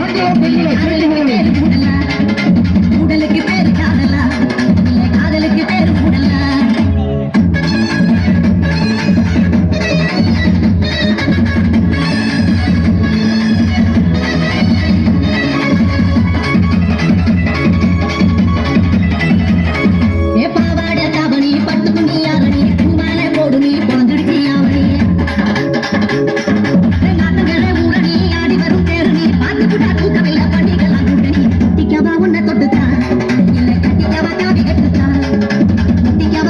Hadi bakalım.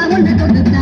బాగుండదు.